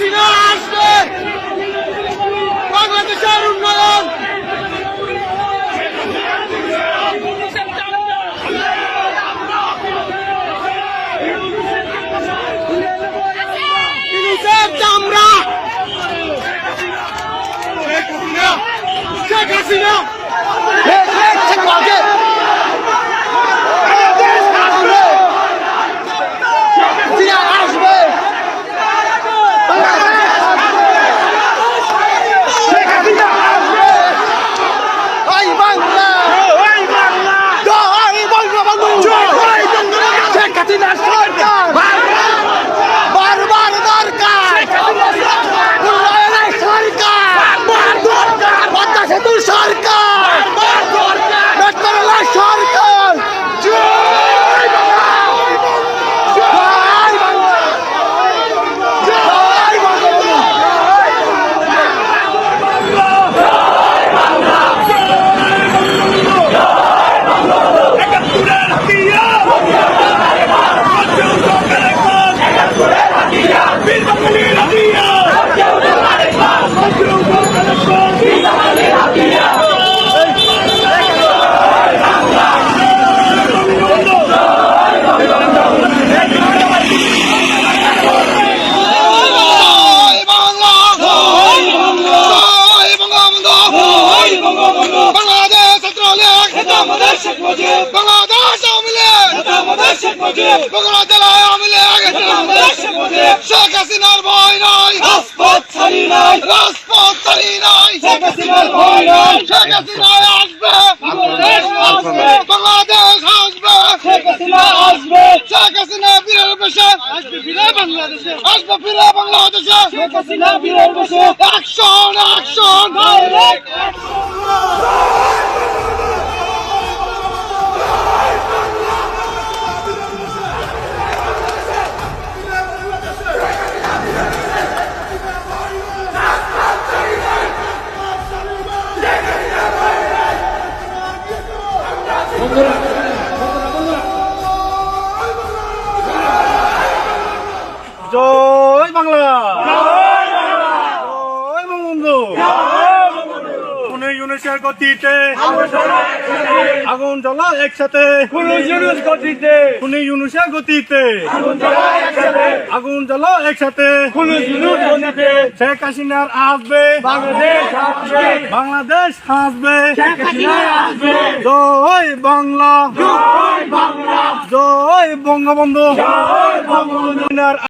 হাসিনা আসবে। বাংলাদেশের উন্নয়ন। হাসিনা। শেখ হাসিনা শেখ মুজিব। বাংলাদেশ আওয়ামী লীগ। জিন্দাবাদ শেখ মুজিব। বগুড়া জেলায় আওয়ামী লীগ জিন্দাবাদ শেখ মুজিব। শেখ হাসিনার ভয় নাই। রাজপথ ছাড়ি নাই। বাংলাদেশে আসবে। ইউনিসের গতিতে। আগুন জ্বলা একসাথে। কোন ইউনিসের গতিতে। আগুন জ্বলা একসাথে। শেখ হাসিনার আসবে। বাংলাদেশ আসবে। জয় বাংলা। জয় বঙ্গবন্ধু।